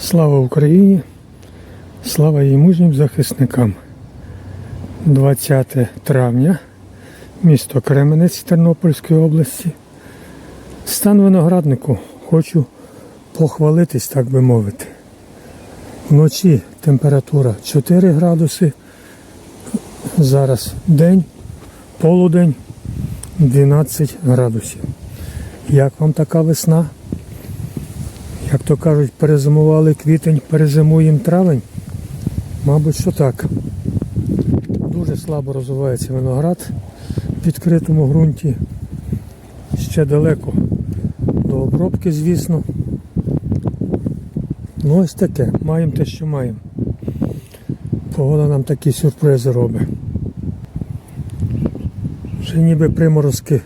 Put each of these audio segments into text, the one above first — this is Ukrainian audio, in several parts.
Слава Україні! Слава її мужнім захисникам. 20 травня, місто Кременець Тернопільської області. Стан винограднику хочу похвалитись, так би мовити. Вночі температура 4 градуси. Зараз день, полудень 12 градусів. Як вам така весна? Як то кажуть, перезимували квітень, перезимуємо травень. Мабуть, що так. Дуже слабо розвивається виноград в відкритому ґрунті. Ще далеко до обробки, звісно. Ну ось таке. Маємо те, що маємо. Погода нам такі сюрпризи робить. Вже ніби приморозки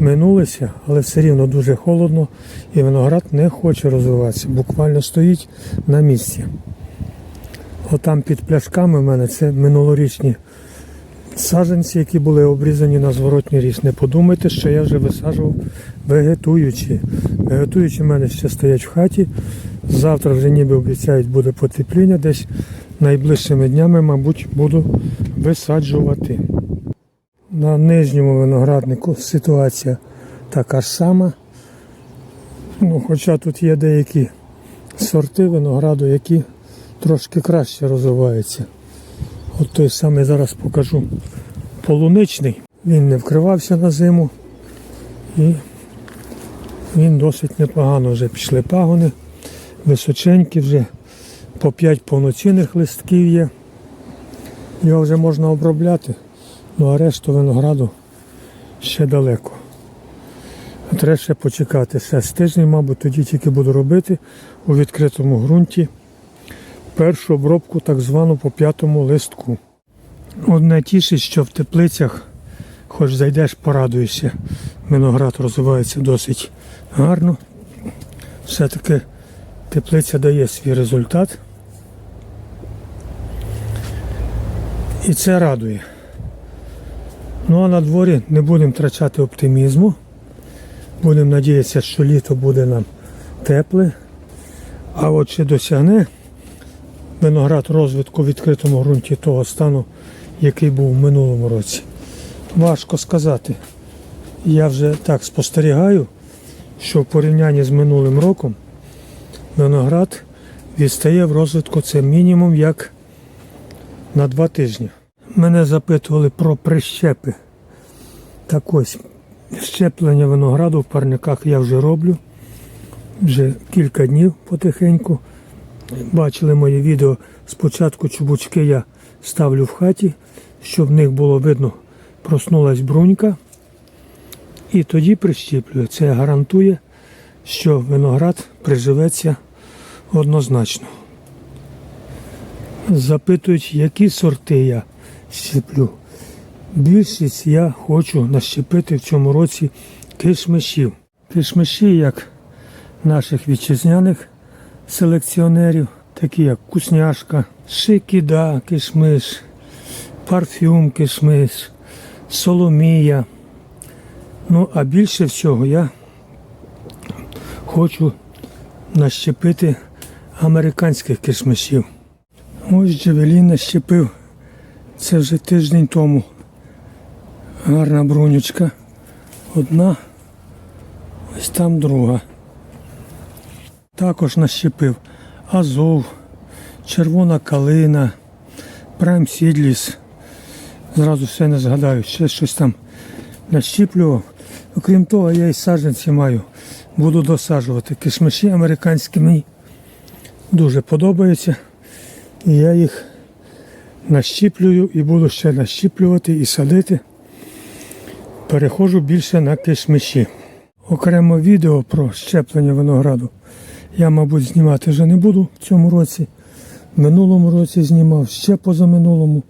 минулися, але все рівно дуже холодно і виноград не хоче розвиватися. Буквально стоїть на місці. Отам під пляшками в мене це минулорічні саджанці, які були обрізані на зворотній ріс. Не подумайте, що я вже висаджував вегетуючі. Вегетуючі в мене ще стоять в хаті. Завтра вже ніби обіцяють буде потепління. Десь найближчими днями, мабуть, буду висаджувати. На нижньому винограднику ситуація така ж сама. Ну, хоча тут є деякі сорти винограду, які трошки краще розвиваються. От той самий зараз покажу полуничний. Він не вкривався на зиму і він досить непогано вже пішли пагони, височенькі вже по 5 повноцінних листків є. Його вже можна обробляти. Ну а решту винограду ще далеко. Треба ще почекати ще з тиждень, мабуть, тоді тільки буду робити у відкритому ґрунті першу обробку так звану по п'ятому листку. Одне тішить, що в теплицях, хоч зайдеш, порадуєшся, виноград розвивається досить гарно. Все-таки теплиця дає свій результат. І це радує. Ну а на дворі не будемо втрачати оптимізму. Будемо надіятися, що літо буде нам тепле. А от чи досягне виноград розвитку в відкритому ґрунті того стану, який був в минулому році, важко сказати. Я вже так спостерігаю, що в порівнянні з минулим роком виноград відстає в розвитку це мінімум як на два тижні. Мене запитували про прищепи. Так ось, щеплення винограду в парниках я вже роблю. Вже кілька днів потихеньку. Бачили моє відео. Спочатку чубучки я ставлю в хаті, щоб в них було видно, проснулась брунька. І тоді прищіплюю. Це гарантує, що виноград приживеться однозначно. Запитують, які сорти я щеплю. Більшість я хочу нащепити в цьому році кишмишів. Кишмиші, як наших вітчизняних селекціонерів, такі як Кусняшка, Шикіда, кишмиш, парфюм кишмиш, Соломія. Ну, а більше всього я хочу нащепити американських кишмишів. Ось Джевелін нащепив. Це вже тиждень тому. Гарна брунючка. Одна, ось там друга. Також нащепив Азов, червона калина, Прайм Сідліс. Зразу все не згадаю, ще щось там нащіплював. Окрім того, я і саджанці маю. Буду досаджувати. Кишмиші американські мені дуже подобаються. І я їх нащіплюю і буду ще нащіплювати і садити. Переходжу більше на кишмиші. Окремо відео про щеплення винограду я, мабуть, знімати вже не буду в цьому році. В минулому році знімав, ще позаминулому.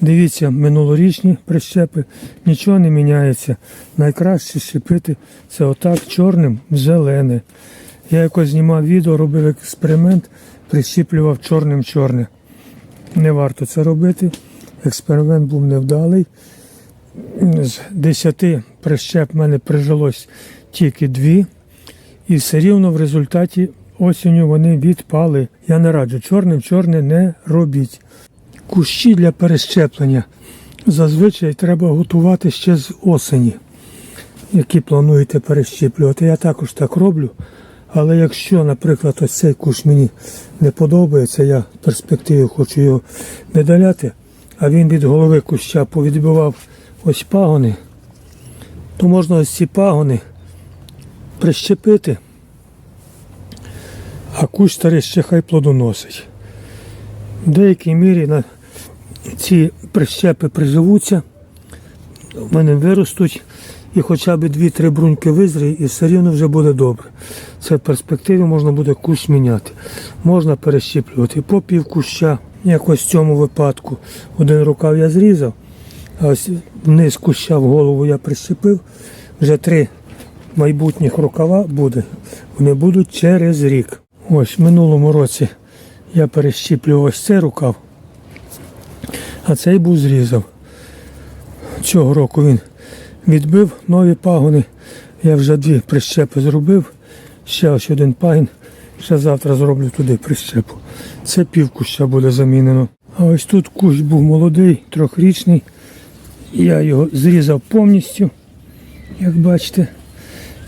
Дивіться, минулорічні прищепи, нічого не міняється. Найкраще щепити це отак чорним в зелене. Я якось знімав відео, робив експеримент, прищіплював чорним чорне. Не варто це робити. Експеримент був невдалий. З 10 прищеп в мене прижилось тільки дві. І все рівно в результаті осінню вони відпали. Я не раджу чорним чорне не робіть. Кущі для перещеплення зазвичай треба готувати ще з осені, які плануєте перещеплювати. Я також так роблю. Але якщо, наприклад, ось цей кущ мені не подобається, я в перспективі хочу його видаляти, а він від голови куща повідбивав ось пагони, то можна ось ці пагони прищепити, а кущ старий ще хай плодоносить. В деякій мірі на ці прищепи приживуться, в мене виростуть і хоча б 2-3 бруньки визріє, і все рівно вже буде добре. Це в перспективі можна буде кущ міняти. Можна перещіплювати по пів куща. Якось в цьому випадку один рукав я зрізав, а ось вниз куща в голову я прищепив. Вже три майбутніх рукава буде. Вони будуть через рік. Ось в минулому році я перещіплював ось цей рукав, а цей був зрізав. Цього року він відбив нові пагони. Я вже дві прищепи зробив. Ще ось один пагін. Ще завтра зроблю туди прищепу. Це пів куща буде замінено. А ось тут кущ був молодий, трьохрічний. Я його зрізав повністю, як бачите.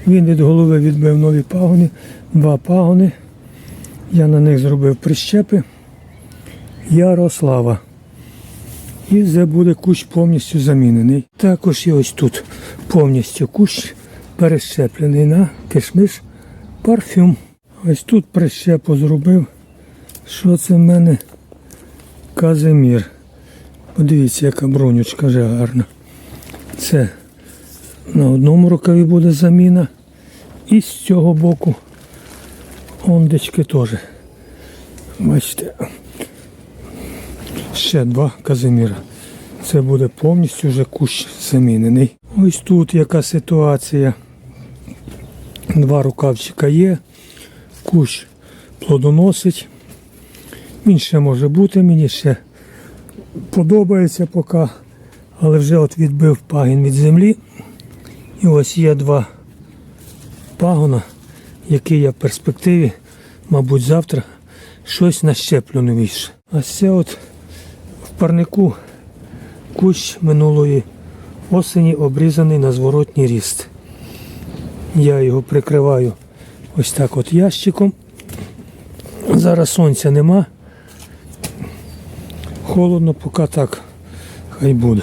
Він від голови відбив нові пагони, два пагони. Я на них зробив прищепи. Ярослава. І вже буде кущ повністю замінений. Також і ось тут повністю кущ перещеплений на кишмиш парфюм. Ось тут прищепу зробив. Що це в мене? Казимір. Подивіться, яка бронючка вже гарна. Це на одному рукаві буде заміна. І з цього боку ондечки теж. Бачите, ще два казиміра. Це буде повністю вже кущ замінений. Ось тут яка ситуація. Два рукавчика є, кущ плодоносить. Він ще може бути, мені ще подобається поки, але вже от відбив пагін від землі. І ось є два пагона, які я в перспективі, мабуть, завтра щось нащеплю новіше. А це от парнику кущ минулої осені обрізаний на зворотній ріст. Я його прикриваю ось так от ящиком. Зараз сонця нема. Холодно, поки так хай буде.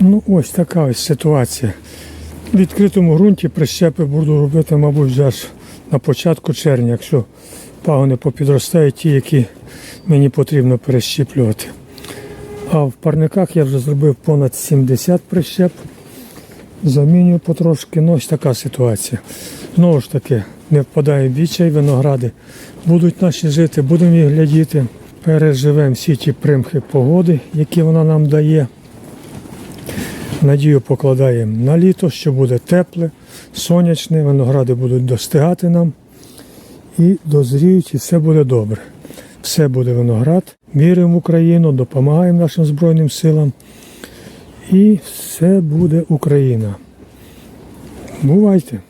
Ну ось така ось ситуація. В відкритому ґрунті прищепи буду робити, мабуть, вже аж на початку червня, якщо пагони попідростають ті, які мені потрібно перещіплювати. А в парниках я вже зробив понад 70 прищеп. Замінюю потрошки, ну ось така ситуація. Знову ж таки, не впадає в відчай виногради. Будуть наші жити, будемо їх глядіти. Переживемо всі ті примхи погоди, які вона нам дає. Надію покладаємо на літо, що буде тепле, сонячне, виногради будуть достигати нам і дозріють, і все буде добре. Все буде виноград. Віримо в Україну, допомагаємо нашим Збройним силам. І все буде Україна. Бувайте!